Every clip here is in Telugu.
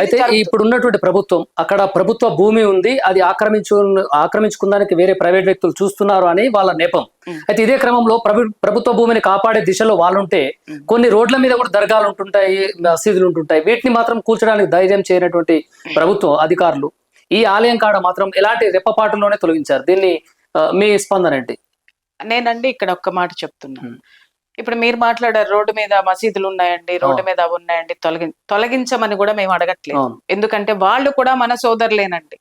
అయితే. ఇప్పుడు ఉన్నటువంటి ప్రభుత్వం అక్కడ ప్రభుత్వ భూమి ఉంది అది ఆక్రమించు ఆక్రమించుకుందానికి వేరే ప్రైవేట్ వ్యక్తులు చూస్తున్నారు అని వాళ్ళ నేపం. అయితే ఇదే క్రమంలో ప్రభు- ప్రభుత్వ భూమిని కాపాడే దిశలో వాళ్ళుంటే. కొన్ని రోడ్ల మీద కూడా దర్గాలు ఉంటుంటాయి మసీదులు ఉంటుంటాయి వీటిని మాత్రం కూల్చడానికి ధైర్యం చేయనటువంటి ప్రభుత్వం అధికారులు ఈ ఆలయం కాడ మాత్రం ఎలాంటి రెప్పపాటులోనే తొలగించారు దీన్ని మీ స్పందన ఏంటి నేనండి ఇక్కడ ఒక్క మాట చెప్తున్నా మ్. ఇప్పుడు మీరు మాట్లాడారు రోడ్డు మీద మసీదులు ఉన్నాయండి రోడ్డు. మీద అవి ఉన్నాయండి తొలగి తొలగించమని కూడా మేము అడగట్లేదు. ఎందుకంటే వాళ్ళు కూడా మన సోదరులేనండి.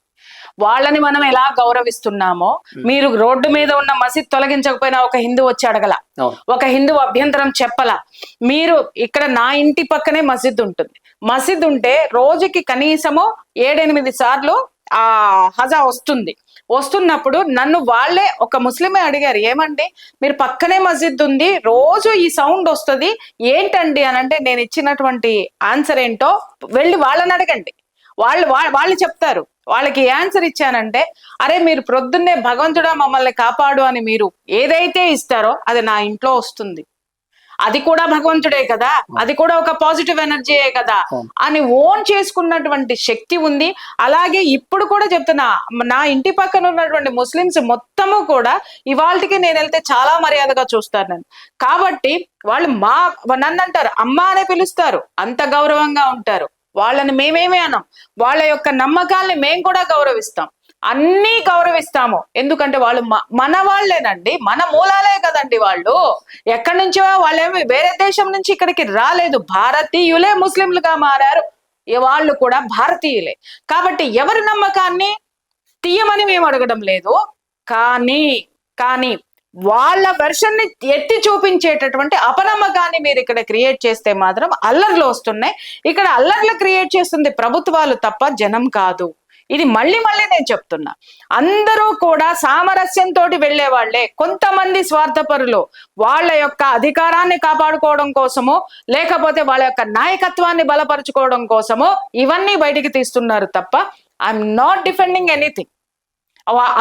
వాళ్ళని మనం ఎలా గౌరవిస్తున్నామో. మీరు రోడ్డు మీద ఉన్న మసీద్ తొలగించకపోయినా ఒక హిందూ వచ్చి అడగల. ఒక హిందూ అభ్యంతరం చెప్పలా. మీరు ఇక్కడ నా ఇంటి పక్కనే మసీద్ ఉంటుంది. మసీద్ ఉంటే రోజుకి కనీసము ఏడెనిమిది సార్లు ఆ హజా వస్తుంది. వస్తున్నప్పుడు నన్ను వాళ్ళే ఒక ముస్లిమే అడిగారు ఏమండి మీరు పక్కనే మస్జిద్ ఉంది రోజు ఈ సౌండ్ వస్తుంది ఏంటండి? అని అంటే నేను ఇచ్చినటువంటి ఆన్సర్ ఏంటో వెళ్ళి వాళ్ళని అడగండి. వాళ్ళు వాళ్ళు చెప్తారు. వాళ్ళకి ఆన్సర్ ఇచ్చానంటే అరే మీరు ప్రొద్దున్నే భగవంతుడా మమ్మల్ని కాపాడు అని మీరు ఏదైతే ఇస్తారో అది నా ఇంట్లో వస్తుంది. అది కూడా భగవంతుడే కదా? అది కూడా ఒక పాజిటివ్ ఎనర్జీయే కదా. అని ఓన్ చేసుకున్నటువంటి శక్తి ఉంది. అలాగే ఇప్పుడు కూడా చెప్తున్నా నా ఇంటి పక్కన ఉన్నటువంటి ముస్లిమ్స్ మొత్తము కూడా ఇవాళకి నేను వెళ్తే చాలా మర్యాదగా చూస్తారు నన్ను. కాబట్టి వాళ్ళు మా నన్ను అంటారు అమ్మ అనే పిలుస్తారు. అంత గౌరవంగా ఉంటారు. వాళ్ళని మేమేమే అన్నాం వాళ్ళ యొక్క నమ్మకాల్ని మేము కూడా గౌరవిస్తాం. అన్నీ గౌరవిస్తాము. ఎందుకంటే వాళ్ళు మన వాళ్ళేనండి. మన మూలాలే కదండి వాళ్ళు. ఎక్కడి నుంచో వాళ్ళేమి వేరే దేశం నుంచి ఇక్కడికి రాలేదు. భారతీయులే ముస్లింలుగా మారారు. వాళ్ళు కూడా భారతీయులే. కాబట్టి ఎవరి నమ్మకాన్ని తీయమని మేము అడగడం లేదు. కానీ కానీ వాళ్ళ వెర్షన్ని ఎత్తి చూపించేటటువంటి అపనమ్మకాన్ని మీరు ఇక్కడ క్రియేట్ చేస్తే మాత్రం అల్లర్లు వస్తున్నాయి. ఇక్కడ అల్లర్లు క్రియేట్ చేస్తుంది ప్రభుత్వాలు తప్ప జనం కాదు. ఇది మళ్ళీ మళ్ళీ నేను చెప్తున్నా. అందరూ కూడా సామరస్యంతో వెళ్ళే వాళ్ళే కొంతమంది స్వార్థపరులు వాళ్ళ యొక్క అధికారాన్ని కాపాడుకోవడం కోసమో లేకపోతే వాళ్ళ యొక్క నాయకత్వాన్ని బలపరుచుకోవడం కోసమో ఇవన్నీ బయటికి తీస్తున్నారు తప్ప ఐఎమ్ నాట్ డిఫెండింగ్ ఎనీథింగ్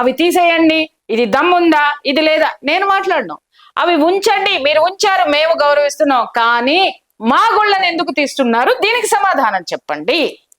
అవి తీసేయండి. ఇది దమ్ముందా? ఇది లేదా? నేను మాట్లాడను. అవి ఉంచండి. మీరు ఉంచారు. మేము గౌరవిస్తున్నాం. కానీ మా గుళ్ళని ఎందుకు తీస్తున్నారు? దీనికి సమాధానం చెప్పండి.